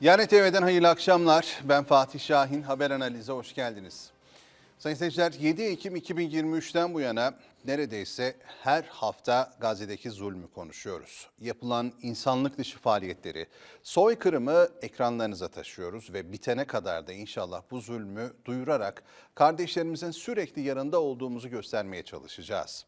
Yani TV'den hayırlı akşamlar. Ben Fatih Şahin. Haber Analiz'e hoş geldiniz. Sayın seyirciler 7 Ekim 2023'ten bu yana neredeyse her hafta Gazze'deki zulmü konuşuyoruz. Yapılan insanlık dışı faaliyetleri, soykırımı ekranlarınıza taşıyoruz ve bitene kadar da inşallah bu zulmü duyurarak kardeşlerimizin sürekli yanında olduğumuzu göstermeye çalışacağız.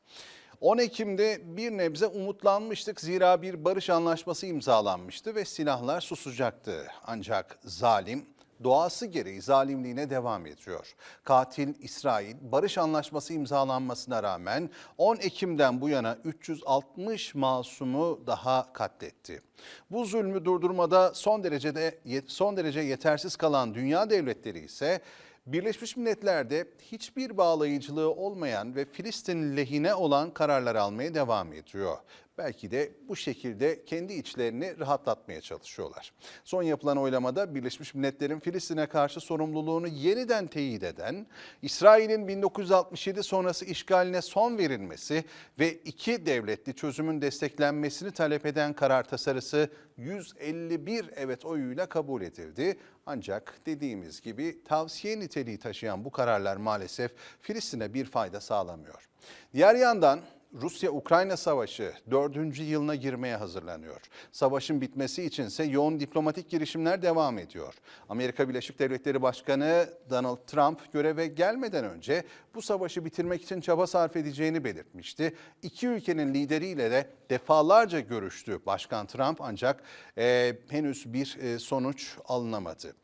10 Ekim'de bir nebze umutlanmıştık zira bir barış anlaşması imzalanmıştı ve silahlar susacaktı. Ancak zalim doğası gereği zalimliğine devam ediyor. Katil İsrail barış anlaşması imzalanmasına rağmen 10 Ekim'den bu yana 360 masumu daha katletti. Bu zulmü durdurmada son derecede son derece yetersiz kalan dünya devletleri ise Birleşmiş Milletler'de hiçbir bağlayıcılığı olmayan ve Filistin lehine olan kararlar almaya devam ediyor. Belki de bu şekilde kendi içlerini rahatlatmaya çalışıyorlar. Son yapılan oylamada Birleşmiş Milletler'in Filistin'e karşı sorumluluğunu yeniden teyit eden, İsrail'in 1967 sonrası işgaline son verilmesi ve iki devletli çözümün desteklenmesini talep eden karar tasarısı 151 evet oyuyla kabul edildi. Ancak dediğimiz gibi tavsiye niteliği taşıyan bu kararlar maalesef Filistin'e bir fayda sağlamıyor. Diğer yandan Rusya-Ukrayna savaşı dördüncü yılına girmeye hazırlanıyor. Savaşın bitmesi içinse yoğun diplomatik girişimler devam ediyor. Amerika Birleşik Devletleri Başkanı Donald Trump göreve gelmeden önce bu savaşı bitirmek için çaba sarf edeceğini belirtmişti. İki ülkenin lideriyle de defalarca görüştü Başkan Trump ancak e, henüz bir e, sonuç alınamadı.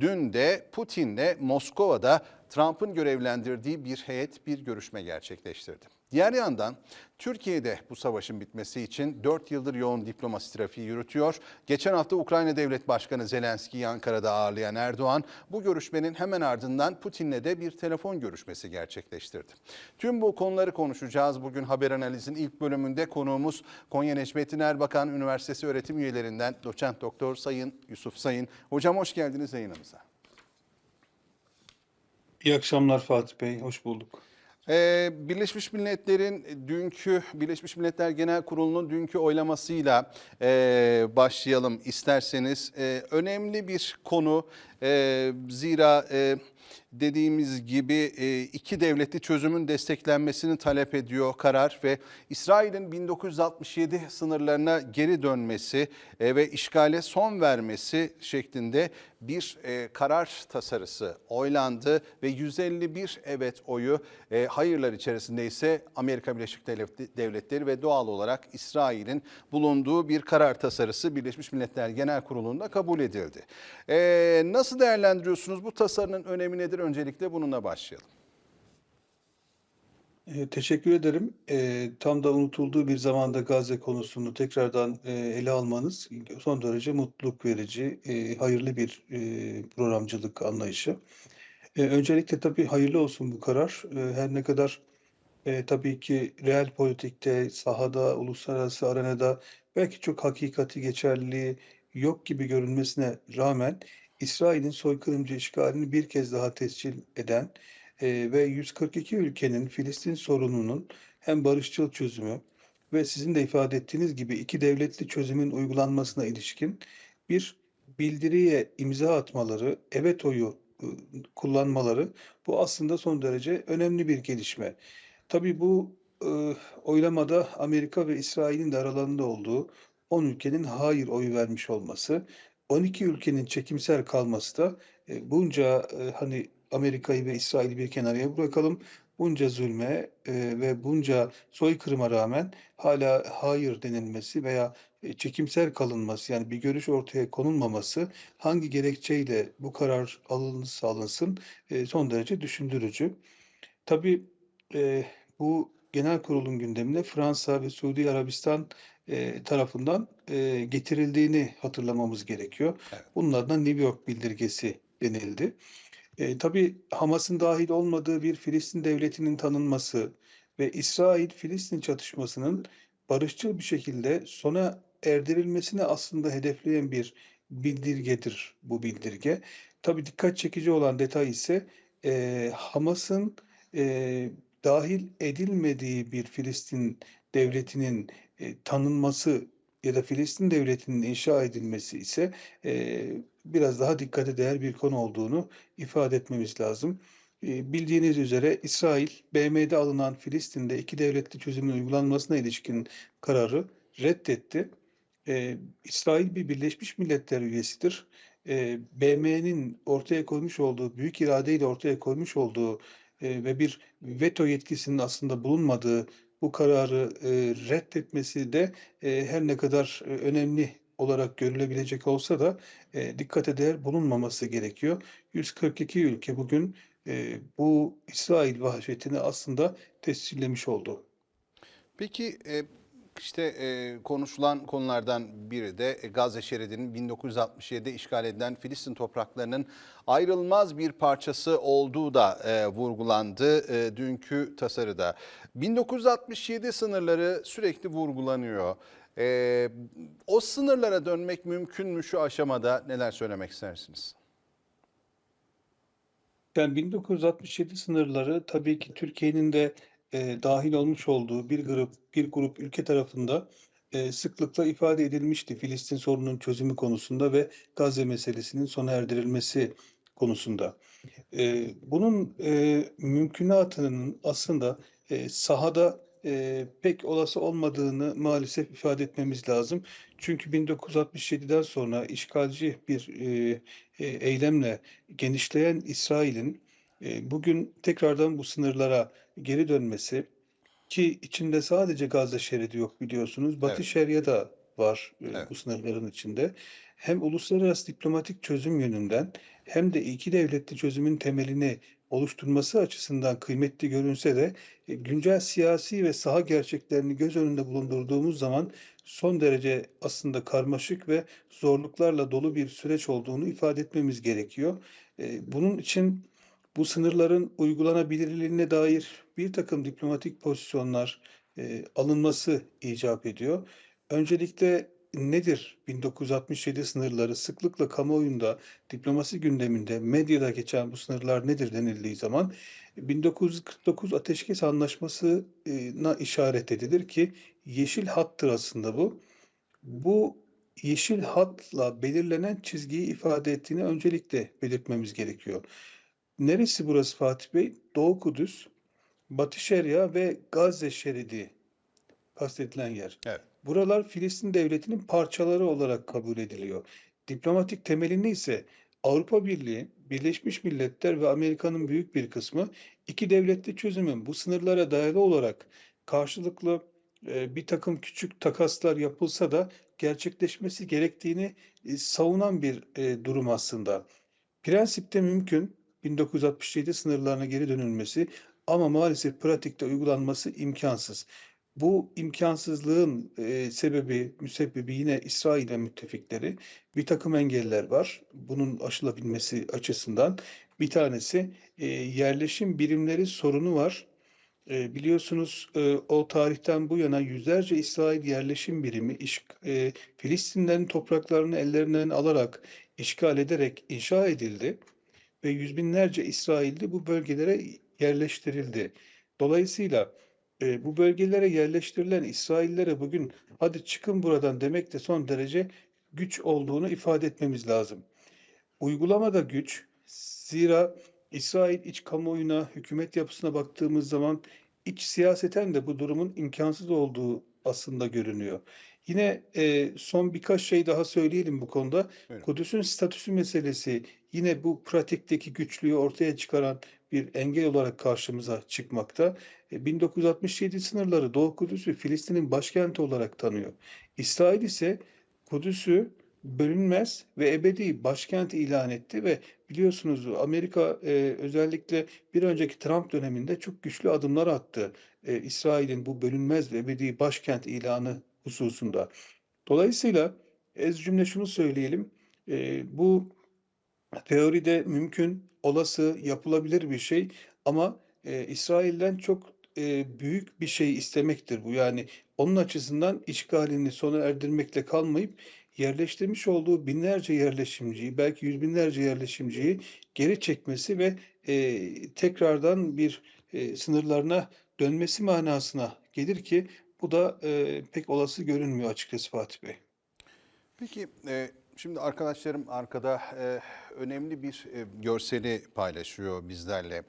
Dün de Putin'le Moskova'da Trump'ın görevlendirdiği bir heyet bir görüşme gerçekleştirdi. Diğer yandan Türkiye'de bu savaşın bitmesi için 4 yıldır yoğun diplomasi trafiği yürütüyor. Geçen hafta Ukrayna Devlet Başkanı Zelenski'yi Ankara'da ağırlayan Erdoğan bu görüşmenin hemen ardından Putin'le de bir telefon görüşmesi gerçekleştirdi. Tüm bu konuları konuşacağız. Bugün Haber Analiz'in ilk bölümünde konuğumuz Konya Necmettin Erbakan Üniversitesi öğretim üyelerinden doçent doktor Sayın Yusuf Sayın. Hocam hoş geldiniz yayınımıza. İyi akşamlar Fatih Bey, hoş bulduk. Ee, Birleşmiş Milletler'in dünkü Birleşmiş Milletler Genel Kurulu'nun dünkü oylamasıyla e, başlayalım isterseniz. E, önemli bir konu e, zira e, dediğimiz gibi e, iki devletli çözümün desteklenmesini talep ediyor karar ve İsrail'in 1967 sınırlarına geri dönmesi e, ve işgale son vermesi şeklinde bir e, karar tasarısı oylandı ve 151 evet oyu e, hayırlar içerisinde ise Amerika Birleşik Devletleri ve doğal olarak İsrail'in bulunduğu bir karar tasarısı Birleşmiş Milletler Genel Kurulu'nda kabul edildi. E, nasıl değerlendiriyorsunuz bu tasarının önemi nedir? Öncelikle bununla başlayalım. E, teşekkür ederim. E, tam da unutulduğu bir zamanda Gazze konusunu tekrardan e, ele almanız son derece mutluluk verici, e, hayırlı bir e, programcılık anlayışı. E, öncelikle tabii hayırlı olsun bu karar. E, her ne kadar e, tabii ki real politikte, sahada, uluslararası arenada belki çok hakikati geçerliliği yok gibi görünmesine rağmen İsrail'in soykırımcı işgalini bir kez daha tescil eden e, ve 142 ülkenin Filistin sorununun hem barışçıl çözümü ve sizin de ifade ettiğiniz gibi iki devletli çözümün uygulanmasına ilişkin bir bildiriye imza atmaları, evet oyu e, kullanmaları bu aslında son derece önemli bir gelişme. Tabii bu e, oylamada Amerika ve İsrail'in de aralarında olduğu 10 ülkenin hayır oyu vermiş olması 12 ülkenin çekimser kalması da e, bunca e, hani Amerika'yı ve İsrail'i bir kenarıya bırakalım. Bunca zulme e, ve bunca soykırıma rağmen hala hayır denilmesi veya e, çekimser kalınması yani bir görüş ortaya konulmaması hangi gerekçeyle bu karar alınırsa alınsın e, son derece düşündürücü. Tabii e, bu genel kurulun gündemine Fransa ve Suudi Arabistan e, tarafından e, getirildiğini hatırlamamız gerekiyor. Evet. Bunun adına New York bildirgesi denildi. E, tabii Hamas'ın dahil olmadığı bir Filistin devletinin tanınması ve İsrail-Filistin çatışmasının barışçıl bir şekilde sona erdirilmesini aslında hedefleyen bir bildirgedir bu bildirge. Tabii dikkat çekici olan detay ise e, Hamas'ın e, dahil edilmediği bir Filistin devletinin e, tanınması ya da Filistin devletinin inşa edilmesi ise e, biraz daha dikkate değer bir konu olduğunu ifade etmemiz lazım. E, bildiğiniz üzere İsrail, BM'de alınan Filistin'de iki devletli çözümün uygulanmasına ilişkin kararı reddetti. E, İsrail bir Birleşmiş Milletler üyesidir. E, BM'nin ortaya koymuş olduğu, büyük iradeyle ortaya koymuş olduğu e, ve bir veto yetkisinin aslında bulunmadığı bu kararı e, reddetmesi de e, her ne kadar e, önemli olarak görülebilecek olsa da e, dikkate değer bulunmaması gerekiyor. 142 ülke bugün e, bu İsrail vahşetini aslında tescillemiş oldu. Peki e, işte e, konuşulan konulardan biri de e, Gazze şeridinin 1967'de işgal edilen Filistin topraklarının ayrılmaz bir parçası olduğu da e, vurgulandı e, dünkü tasarıda. 1967 sınırları sürekli vurgulanıyor. E, o sınırlara dönmek mümkün mü şu aşamada neler söylemek istersiniz? Yani 1967 sınırları tabii ki Türkiye'nin de e, dahil olmuş olduğu bir grup bir grup ülke tarafında e, sıklıkla ifade edilmişti Filistin sorununun çözümü konusunda ve Gazze meselesinin sona erdirilmesi konusunda. E, bunun e, mümkünatının aslında e, sahada e, pek olası olmadığını maalesef ifade etmemiz lazım. Çünkü 1967'den sonra işgalci bir e, e, eylemle genişleyen İsrail'in bugün tekrardan bu sınırlara geri dönmesi ki içinde sadece Gazze şeridi yok biliyorsunuz. Batı Evet. Şeria da var e, Evet. bu sınırların içinde. Hem uluslararası diplomatik çözüm yönünden hem de iki devletli çözümün temelini oluşturması açısından kıymetli görünse de e, güncel siyasi ve saha gerçeklerini göz önünde bulundurduğumuz zaman son derece aslında karmaşık ve zorluklarla dolu bir süreç olduğunu ifade etmemiz gerekiyor. E, Bunun için bu sınırların uygulanabilirliğine dair bir takım diplomatik pozisyonlar e, alınması icap ediyor. Öncelikle nedir 1967 sınırları? Sıklıkla kamuoyunda, diplomasi gündeminde, medyada geçen bu sınırlar nedir denildiği zaman 1949 Ateşkes Anlaşması'na işaret edilir ki yeşil hattır aslında bu. Bu yeşil hatla belirlenen çizgiyi ifade ettiğini öncelikle belirtmemiz gerekiyor. Neresi burası Fatih Bey? Doğu Kudüs, Batı Şeria ve Gazze şeridi kastedilen yer. Evet. Buralar Filistin devletinin parçaları olarak kabul ediliyor. Diplomatik temelini ise Avrupa Birliği, Birleşmiş Milletler ve Amerika'nın büyük bir kısmı iki devletli çözümün bu sınırlara dayalı olarak karşılıklı e, bir takım küçük takaslar yapılsa da gerçekleşmesi gerektiğini e, savunan bir e, durum aslında. Prensipte mümkün 1967 sınırlarına geri dönülmesi ama maalesef pratikte uygulanması imkansız. Bu imkansızlığın e, sebebi, müsebbibi yine İsrail müttefikleri. Bir takım engeller var. Bunun aşılabilmesi açısından. Bir tanesi e, yerleşim birimleri sorunu var. E, biliyorsunuz e, o tarihten bu yana yüzlerce İsrail yerleşim birimi iş, e, Filistinlerin topraklarını ellerinden alarak, işgal ederek inşa edildi ve yüz binlerce İsrailli bu bölgelere yerleştirildi. Dolayısıyla e, bu bölgelere yerleştirilen İsraillere bugün hadi çıkın buradan demek de son derece güç olduğunu ifade etmemiz lazım. Uygulamada güç, zira İsrail iç kamuoyuna, hükümet yapısına baktığımız zaman iç siyaseten de bu durumun imkansız olduğu aslında görünüyor. Yine e, son birkaç şey daha söyleyelim bu konuda. Buyurun. Kudüs'ün statüsü meselesi yine bu pratikteki güçlüğü ortaya çıkaran bir engel olarak karşımıza çıkmakta. E, 1967 sınırları Doğu Kudüs'ü Filistin'in başkenti olarak tanıyor. İsrail ise Kudüs'ü bölünmez ve ebedi başkent ilan etti ve biliyorsunuz Amerika e, özellikle bir önceki Trump döneminde çok güçlü adımlar attı. E, İsrail'in bu bölünmez ve ebedi başkent ilanı hususunda. Dolayısıyla ez cümle şunu söyleyelim. e, bu teoride mümkün, olası, yapılabilir bir şey ama e, İsrail'den çok e, büyük bir şey istemektir bu. Yani onun açısından işgalini sona erdirmekle kalmayıp yerleştirmiş olduğu binlerce yerleşimciyi, belki yüz binlerce yerleşimciyi geri çekmesi ve e, tekrardan bir eee, sınırlarına dönmesi manasına gelir ki bu da eee, pek olası görünmüyor açıkçası Fatih Bey. Peki e, şimdi arkadaşlarım arkada e, önemli bir e, görseli paylaşıyor bizlerle.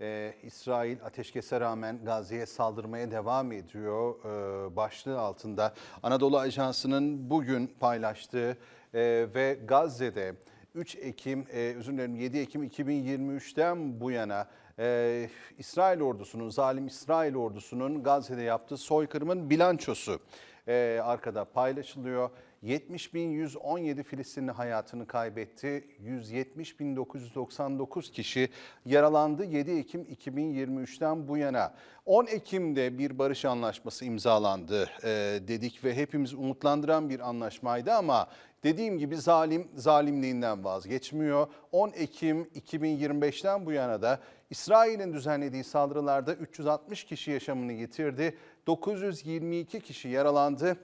E, İsrail ateşkese rağmen Gazze'ye saldırmaya devam ediyor e, başlığı altında. Anadolu Ajansı'nın bugün paylaştığı e, ve Gazze'de 3 Ekim, e, özür dilerim 7 Ekim 2023'ten bu yana e, İsrail ordusunun, zalim İsrail ordusunun Gazze'de yaptığı soykırımın bilançosu e, arkada paylaşılıyor. 70.117 Filistinli hayatını kaybetti. 170.999 kişi yaralandı 7 Ekim 2023'ten bu yana. 10 Ekim'de bir barış anlaşması imzalandı e, dedik ve hepimiz umutlandıran bir anlaşmaydı ama dediğim gibi zalim zalimliğinden vazgeçmiyor. 10 Ekim 2025'ten bu yana da İsrail'in düzenlediği saldırılarda 360 kişi yaşamını yitirdi. 922 kişi yaralandı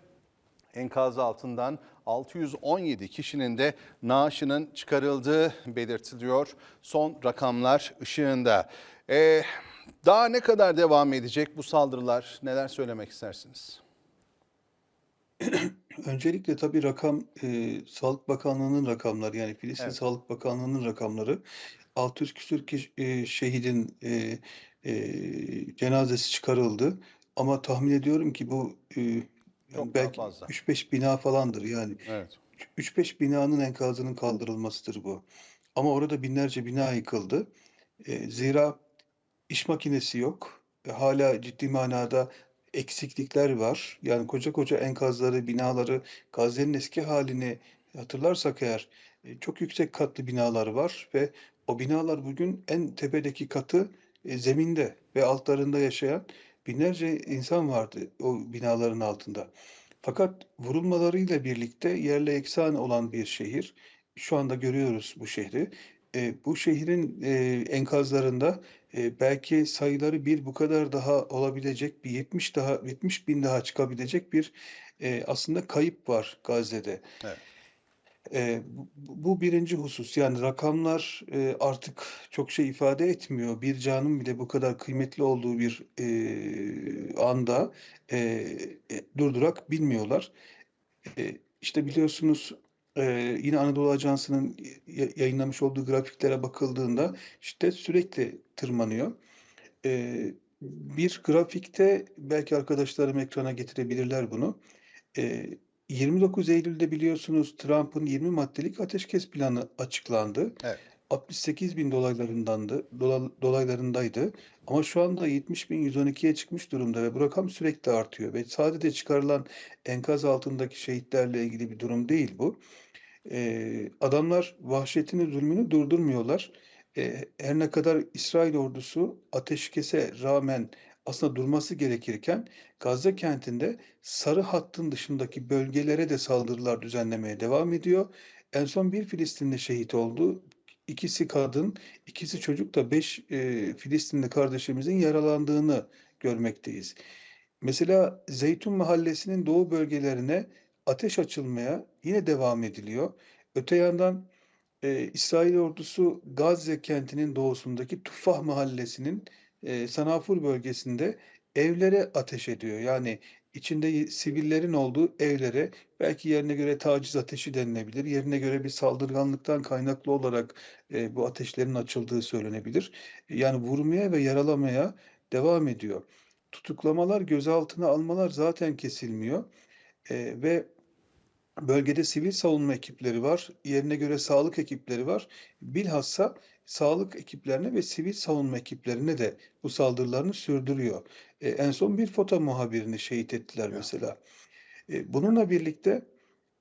enkaz altından 617 kişinin de naaşının çıkarıldığı belirtiliyor. Son rakamlar ışığında. Ee, daha ne kadar devam edecek bu saldırılar? Neler söylemek istersiniz? Öncelikle tabii rakam eee, Sağlık Bakanlığı'nın rakamları yani Filistin Evet. Sağlık Bakanlığı'nın rakamları 600 küsur kiş- eee, şehidin eee, eee, cenazesi çıkarıldı. Ama tahmin ediyorum ki bu eee, yani belki fazla. 3-5 bina falandır yani. Evet. 3-5 binanın enkazının kaldırılmasıdır bu. Ama orada binlerce bina yıkıldı. Eee, zira iş makinesi yok. E, hala ciddi manada eksiklikler var. Yani koca koca enkazları, binaları, Gazze'nin eski halini hatırlarsak eğer e, çok yüksek katlı binalar var ve o binalar bugün en tepedeki katı e, zeminde ve altlarında yaşayan binlerce insan vardı o binaların altında. Fakat vurulmalarıyla birlikte yerle eksan olan bir şehir. Şu anda görüyoruz bu şehri. E, bu şehrin e, enkazlarında e, belki sayıları bir bu kadar daha olabilecek bir 70 daha 70 bin daha çıkabilecek bir e, aslında kayıp var Gazze'de. Evet. E, bu, birinci husus yani rakamlar e, artık çok şey ifade etmiyor. Bir canın bile bu kadar kıymetli olduğu bir e, anda e, e, durdurak bilmiyorlar. E, işte biliyorsunuz e, yine Anadolu Ajansı'nın ya- yayınlamış olduğu grafiklere bakıldığında şiddet sürekli tırmanıyor. E, bir grafikte belki arkadaşlarım ekrana getirebilirler bunu. E, 29 Eylül'de biliyorsunuz Trump'ın 20 maddelik ateşkes planı açıklandı. Evet. 68 bin dolaylarındandı, dola- dolaylarındaydı. Ama şu anda 70 bin 112'ye çıkmış durumda ve bu rakam sürekli artıyor. Ve sadece çıkarılan enkaz altındaki şehitlerle ilgili bir durum değil bu. Ee, adamlar vahşetini, zulmünü durdurmuyorlar. Ee, her ne kadar İsrail ordusu ateşkese rağmen aslında durması gerekirken Gazze kentinde sarı hattın dışındaki bölgelere de saldırılar düzenlemeye devam ediyor. En son bir Filistinli şehit oldu. İkisi kadın, ikisi çocuk da beş e, Filistinli kardeşimizin yaralandığını görmekteyiz. Mesela Zeytun Mahallesi'nin doğu bölgelerine ateş açılmaya yine devam ediliyor. Öte yandan e, İsrail ordusu Gazze kentinin doğusundaki Tufah Mahallesi'nin e, Sanafur bölgesinde evlere ateş ediyor. Yani içinde sivillerin olduğu evlere belki yerine göre taciz ateşi denilebilir. Yerine göre bir saldırganlıktan kaynaklı olarak e, bu ateşlerin açıldığı söylenebilir. Yani vurmaya ve yaralamaya devam ediyor. Tutuklamalar, gözaltına almalar zaten kesilmiyor. E, ve Bölgede sivil savunma ekipleri var, yerine göre sağlık ekipleri var. Bilhassa sağlık ekiplerine ve sivil savunma ekiplerine de bu saldırılarını sürdürüyor. E, en son bir foto muhabirini şehit ettiler Ya. mesela. E, bununla birlikte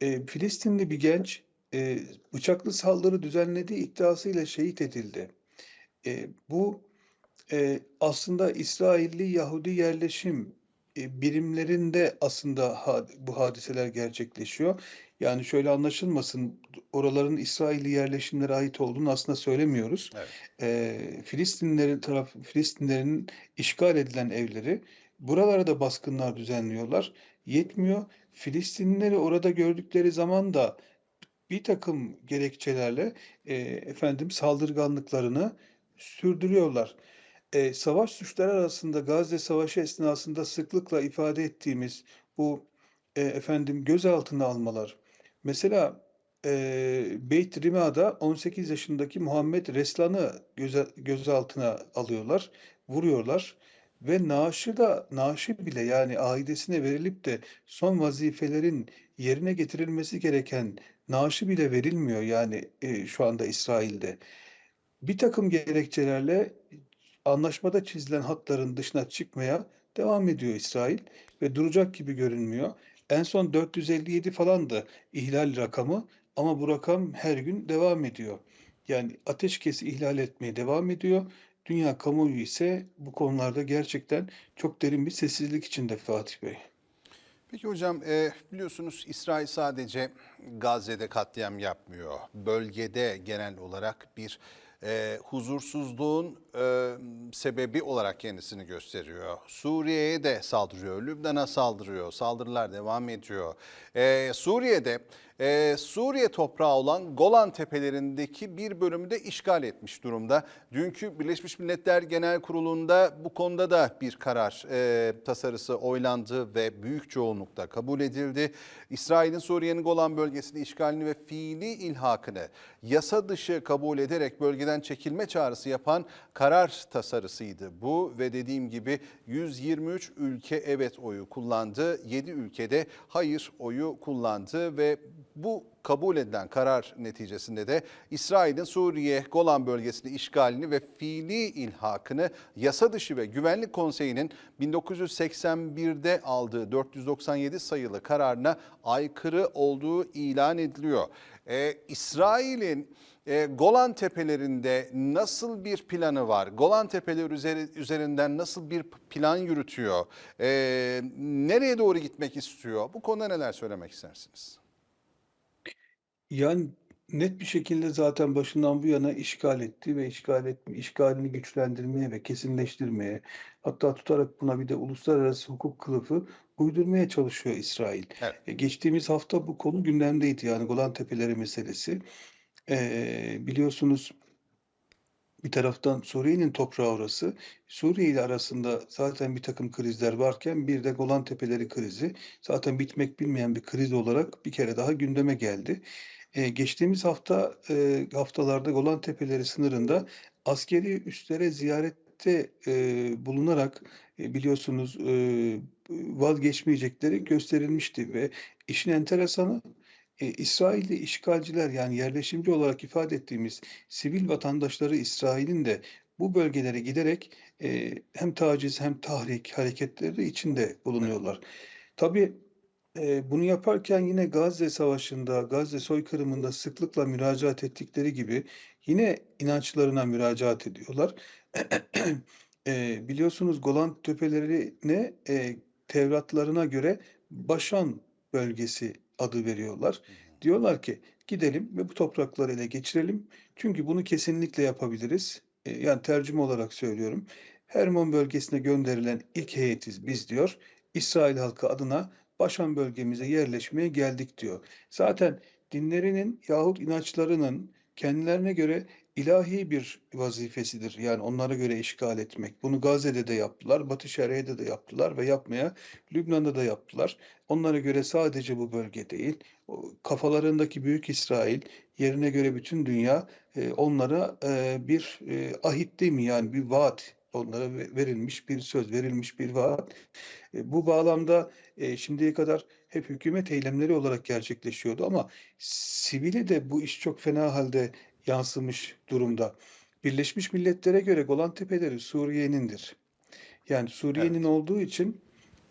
e, Filistinli bir genç e, bıçaklı saldırı düzenlediği iddiasıyla şehit edildi. E, bu e, aslında İsrailli Yahudi yerleşim birimlerinde aslında bu hadiseler gerçekleşiyor. Yani şöyle anlaşılmasın, oraların İsrailli yerleşimlere ait olduğunu aslında söylemiyoruz. Evet. E, Filistinlilerin taraf Filistinlerin işgal edilen evleri buralara da baskınlar düzenliyorlar. Yetmiyor. Filistinlileri orada gördükleri zaman da bir takım gerekçelerle e, efendim saldırganlıklarını sürdürüyorlar. E, savaş suçları arasında Gazze Savaşı esnasında sıklıkla ifade ettiğimiz bu e, efendim gözaltına almalar. Mesela e, Beit Rima'da 18 yaşındaki Muhammed Reslan'ı göze, gözaltına alıyorlar, vuruyorlar ve naaşı da naaşı bile yani aidesine verilip de son vazifelerin yerine getirilmesi gereken naaşı bile verilmiyor yani e, şu anda İsrail'de. Bir takım gerekçelerle anlaşmada çizilen hatların dışına çıkmaya devam ediyor İsrail ve duracak gibi görünmüyor. En son 457 falan da ihlal rakamı ama bu rakam her gün devam ediyor. Yani ateşkesi ihlal etmeye devam ediyor. Dünya kamuoyu ise bu konularda gerçekten çok derin bir sessizlik içinde Fatih Bey. Peki hocam e, biliyorsunuz İsrail sadece Gazze'de katliam yapmıyor. Bölgede genel olarak bir e, huzursuzluğun e, sebebi olarak kendisini gösteriyor. Suriye'ye de saldırıyor, Lübnan'a saldırıyor, saldırılar devam ediyor. E, Suriye'de e, Suriye toprağı olan Golan Tepelerindeki bir bölümü de işgal etmiş durumda. Dünkü Birleşmiş Milletler Genel Kurulu'nda bu konuda da bir karar e, tasarısı oylandı ve büyük çoğunlukla kabul edildi. İsrail'in Suriye'nin Golan bölgesini işgalini ve fiili ilhakını yasa dışı kabul ederek bölgeden çekilme çağrısı yapan karar tasarısıydı bu ve dediğim gibi 123 ülke evet oyu kullandı. 7 ülkede hayır oyu kullandı ve bu kabul edilen karar neticesinde de İsrail'in Suriye Golan bölgesini işgalini ve fiili ilhakını yasa dışı ve Güvenlik Konseyi'nin 1981'de aldığı 497 sayılı kararına aykırı olduğu ilan ediliyor. Ee, İsrail'in e, Golan Tepelerinde nasıl bir planı var? Golan Tepeleri üzeri, üzerinden nasıl bir plan yürütüyor? Ee, nereye doğru gitmek istiyor? Bu konuda neler söylemek istersiniz? Yani net bir şekilde zaten başından bu yana işgal etti ve işgal etme, işgalini güçlendirmeye ve kesinleştirmeye hatta tutarak buna bir de uluslararası hukuk kılıfı uydurmaya çalışıyor İsrail. Evet. E, geçtiğimiz hafta bu konu gündemdeydi yani Golan Tepeleri meselesi. E, biliyorsunuz bir taraftan Suriye'nin toprağı orası. Suriye ile arasında zaten bir takım krizler varken bir de Golan Tepeleri krizi zaten bitmek bilmeyen bir kriz olarak bir kere daha gündeme geldi. Ee, geçtiğimiz hafta e, haftalarda Golan Tepeleri sınırında askeri üslere ziyarette e, bulunarak e, biliyorsunuz e, vazgeçmeyecekleri gösterilmişti ve işin enteresanı e, İsrailli işgalciler yani yerleşimci olarak ifade ettiğimiz sivil vatandaşları İsrail'in de bu bölgelere giderek e, hem taciz hem tahrik hareketleri içinde bulunuyorlar. Tabii e, bunu yaparken yine Gazze Savaşı'nda, Gazze soykırımında sıklıkla müracaat ettikleri gibi yine inançlarına müracaat ediyorlar. E, biliyorsunuz Golan Tepelerine e, Tevratlarına göre Başan bölgesi adı veriyorlar. Diyorlar ki gidelim ve bu toprakları ele geçirelim. Çünkü bunu kesinlikle yapabiliriz. E, yani tercüme olarak söylüyorum. Hermon bölgesine gönderilen ilk heyetiz biz diyor. İsrail halkı adına Başan bölgemize yerleşmeye geldik diyor. Zaten dinlerinin yahut inançlarının kendilerine göre ilahi bir vazifesidir. Yani onlara göre işgal etmek. Bunu Gazze'de de yaptılar, Batı Şeria'da da yaptılar ve yapmaya Lübnan'da da yaptılar. Onlara göre sadece bu bölge değil, kafalarındaki Büyük İsrail yerine göre bütün dünya e, onlara e, bir e, ahit değil mi yani bir vaat onlara ve- verilmiş bir söz, verilmiş bir vaat. Bu bağlamda şimdiye kadar hep hükümet eylemleri olarak gerçekleşiyordu ama sivile de bu iş çok fena halde yansımış durumda. Birleşmiş Milletler'e göre Golan Tepeleri Suriye'nindir. Yani Suriye'nin Evet. olduğu için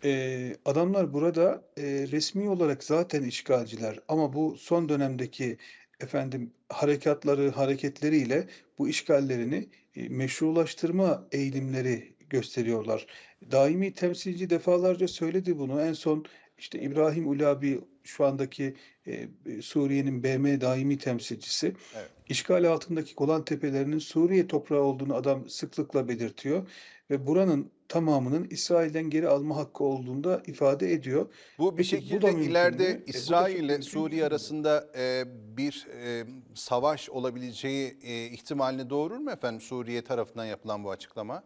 e, adamlar burada e, resmi olarak zaten işgalciler ama bu son dönemdeki efendim harekatları, hareketleriyle bu işgallerini e, meşrulaştırma eğilimleri gösteriyorlar. Daimi temsilci defalarca söyledi bunu. En son işte İbrahim Ulabi şu andaki e, Suriye'nin BM daimi temsilcisi. Evet. İşgal altındaki Golan Tepelerinin Suriye toprağı olduğunu adam sıklıkla belirtiyor ve buranın tamamının İsrail'den geri alma hakkı olduğunu da ifade ediyor. Bu bir Peki, şekilde ileride? E, bu da çok İsrail ile Suriye arasında e, bir e, savaş olabileceği e, ihtimalini doğurur mu efendim Suriye tarafından yapılan bu açıklama?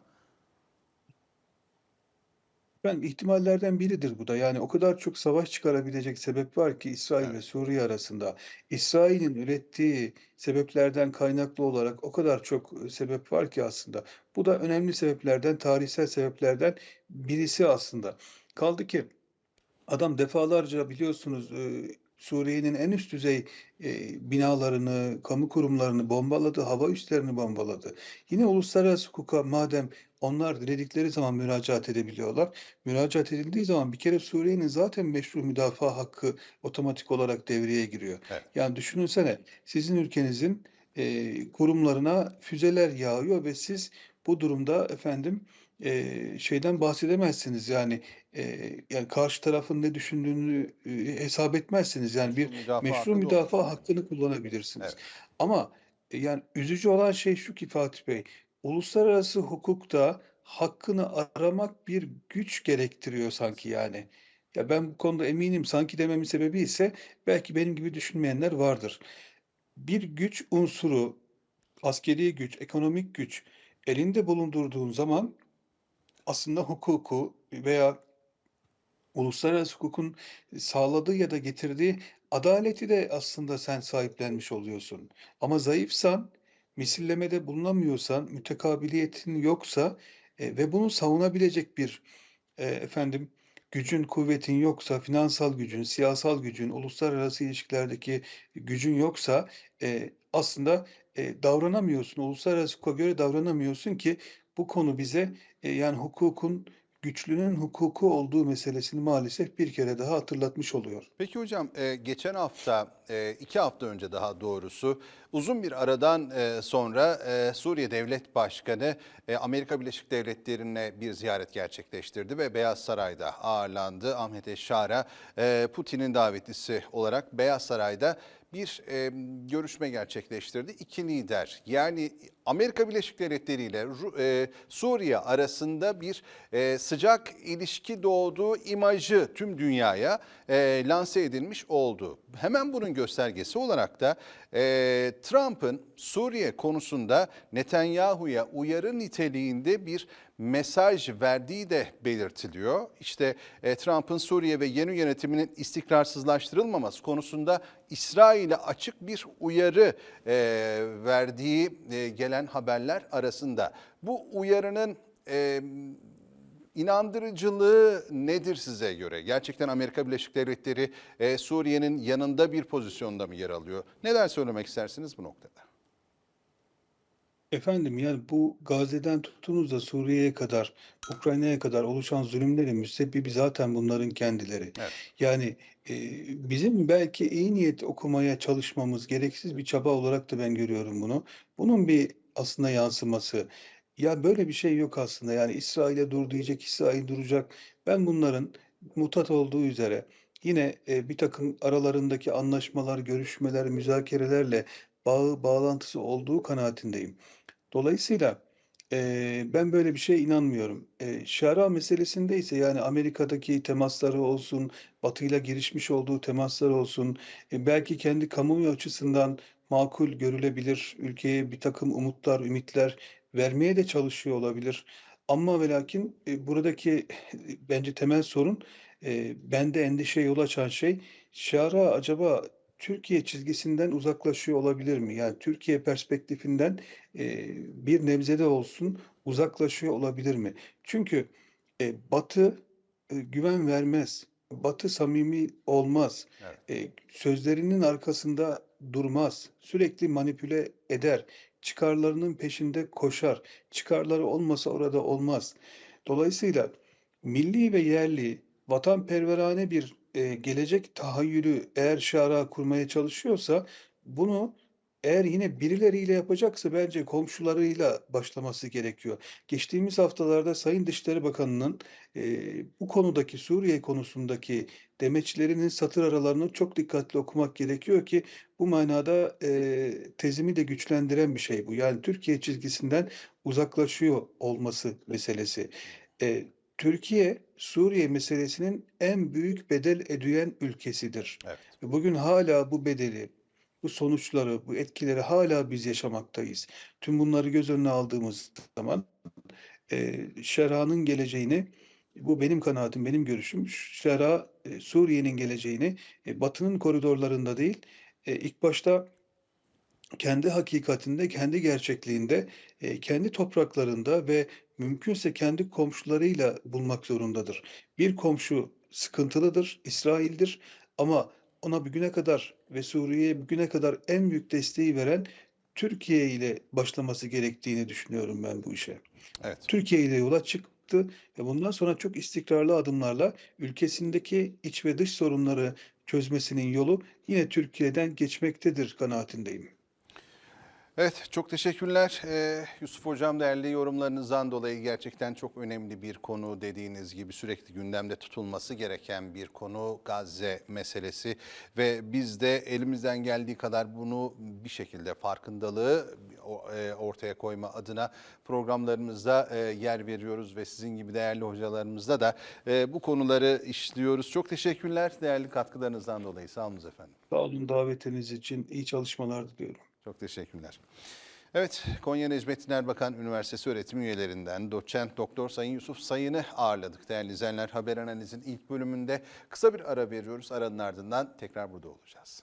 Ben ihtimallerden biridir bu da. Yani o kadar çok savaş çıkarabilecek sebep var ki İsrail ve Evet. Suriye arasında. İsrail'in ürettiği sebeplerden kaynaklı olarak o kadar çok e, sebep var ki aslında. Bu da önemli sebeplerden, tarihsel sebeplerden birisi aslında. Kaldı ki Adam defalarca biliyorsunuz e, Suriye'nin en üst düzey e, binalarını, kamu kurumlarını bombaladı, hava üslerini bombaladı. Yine uluslararası hukuka madem onlar diledikleri zaman müracaat edebiliyorlar, müracaat edildiği zaman bir kere Suriye'nin zaten meşru müdafaa hakkı otomatik olarak devreye giriyor. Evet. Yani düşünsene sizin ülkenizin e, kurumlarına füzeler yağıyor ve siz bu durumda efendim e, şeyden bahsedemezsiniz yani Eee, yani karşı tarafın ne düşündüğünü, eee, hesap etmezsiniz. Yani bir müdafaa meşru hakkı müdafaa hakkını kullanabilirsiniz. Evet. Ama e, yani üzücü olan şey şu ki Fatih Bey, uluslararası hukukta hakkını aramak bir güç gerektiriyor sanki yani. Ya ben bu konuda eminim sanki dememin sebebi ise belki benim gibi düşünmeyenler vardır. Bir güç unsuru, askeri güç, ekonomik güç elinde bulundurduğun zaman aslında hukuku veya uluslararası hukukun sağladığı ya da getirdiği adaleti de aslında sen sahiplenmiş oluyorsun. Ama zayıfsan, misillemede bulunamıyorsan, mütekabiliyetin yoksa e, ve bunu savunabilecek bir e, efendim gücün, kuvvetin yoksa, finansal gücün, siyasal gücün, uluslararası ilişkilerdeki gücün yoksa e, aslında e, davranamıyorsun. Uluslararası hukuka göre davranamıyorsun ki bu konu bize e, yani hukukun güçlünün hukuku olduğu meselesini maalesef bir kere daha hatırlatmış oluyor. Peki hocam e, geçen hafta, e, iki hafta önce daha doğrusu uzun bir aradan e, sonra Suriye Devlet Başkanı Amerika Birleşik Devletleri'ne bir ziyaret gerçekleştirdi ve Beyaz Saray'da ağırlandı. Ahmet Eşşara Putin'in davetlisi olarak Beyaz Saray'da bir e, görüşme gerçekleştirdi. İki lider yani Amerika Birleşik Devletleri ile e, Suriye arasında bir e, sıcak ilişki doğduğu imajı tüm dünyaya e, lanse edilmiş oldu. Hemen bunun göstergesi olarak da e, Trump'ın Suriye konusunda Netanyahu'ya uyarı niteliğinde bir mesaj verdiği de belirtiliyor. İşte e, Trump'ın Suriye ve yeni yönetiminin istikrarsızlaştırılmaması konusunda İsrail'e açık bir uyarı e, verdiği e, gelen haberler arasında. Bu uyarının e, inandırıcılığı nedir size göre? Gerçekten Amerika Birleşik Devletleri e, Suriye'nin yanında bir pozisyonda mı yer alıyor? Neler söylemek istersiniz bu noktada? Efendim yani bu Gazze'den tutunuz da Suriye'ye kadar, Ukrayna'ya kadar oluşan zulümlerin müsebbibi zaten bunların kendileri. Evet. Yani e, bizim belki iyi niyet okumaya çalışmamız gereksiz bir çaba olarak da ben görüyorum bunu. Bunun bir aslında yansıması. Ya böyle bir şey yok aslında. Yani İsrail'e dur diyecek, İsrail duracak. Ben bunların mutat olduğu üzere yine e, bir takım aralarındaki anlaşmalar, görüşmeler, müzakerelerle bağı, bağlantısı olduğu kanaatindeyim. Dolayısıyla eee, ben böyle bir şeye inanmıyorum. Eee, Şara meselesinde ise yani Amerika'daki temasları olsun, Batı'yla girişmiş olduğu temaslar olsun, e, belki kendi kamuoyu açısından makul görülebilir, ülkeye bir takım umutlar, ümitler vermeye de çalışıyor olabilir. Ama ve lakin e, buradaki bence temel sorun e, bende endişe yol açan şey Şara acaba Türkiye çizgisinden uzaklaşıyor olabilir mi? Yani Türkiye perspektifinden Eee, bir nebze de olsun uzaklaşıyor olabilir mi? Çünkü e, Batı e, güven vermez. Batı samimi olmaz. Evet. E, sözlerinin arkasında durmaz. Sürekli manipüle eder. Çıkarlarının peşinde koşar. Çıkarları olmasa orada olmaz. Dolayısıyla milli ve yerli, vatanperverane bir e, gelecek tahayyülü eğer şara kurmaya çalışıyorsa bunu eğer yine birileriyle yapacaksa bence komşularıyla başlaması gerekiyor. Geçtiğimiz haftalarda Sayın Dışişleri Bakanı'nın eee, bu konudaki Suriye konusundaki demeçlerinin satır aralarını çok dikkatli okumak gerekiyor ki bu manada eee, tezimi de güçlendiren bir şey bu. Yani Türkiye çizgisinden uzaklaşıyor olması meselesi. Eee, Türkiye Suriye meselesinin en büyük bedel ödeyen ülkesidir. Evet. Ve bugün hala bu bedeli bu sonuçları, bu etkileri hala biz yaşamaktayız. Tüm bunları göz önüne aldığımız zaman eee Şera'nın geleceğini bu benim kanaatim, benim görüşüm. Şera e, Suriye'nin geleceğini e, Batı'nın koridorlarında değil, e, ilk başta kendi hakikatinde, kendi gerçekliğinde, e, kendi topraklarında ve mümkünse kendi komşularıyla bulmak zorundadır. Bir komşu sıkıntılıdır, İsrail'dir ama ona bugüne kadar ve Suriye'ye bugüne kadar en büyük desteği veren Türkiye ile başlaması gerektiğini düşünüyorum ben bu işe. Evet. Türkiye ile yola çıktı ve bundan sonra çok istikrarlı adımlarla ülkesindeki iç ve dış sorunları çözmesinin yolu yine Türkiye'den geçmektedir kanaatindeyim. Evet, çok teşekkürler. Ee, Yusuf Hocam değerli yorumlarınızdan dolayı gerçekten çok önemli bir konu dediğiniz gibi sürekli gündemde tutulması gereken bir konu Gazze meselesi ve biz de elimizden geldiği kadar bunu bir şekilde farkındalığı e, ortaya koyma adına programlarımızda e, yer veriyoruz ve sizin gibi değerli hocalarımızla da e, bu konuları işliyoruz. Çok teşekkürler değerli katkılarınızdan dolayı. Sağ olun efendim. Sağ olun davetiniz için iyi çalışmalar diliyorum. Çok teşekkürler. Evet, Konya Necmettin Erbakan Üniversitesi öğretim üyelerinden doçent doktor Sayın Yusuf Sayın'ı ağırladık. Değerli izleyenler, Haber Analiz'in ilk bölümünde kısa bir ara veriyoruz. Aranın ardından tekrar burada olacağız.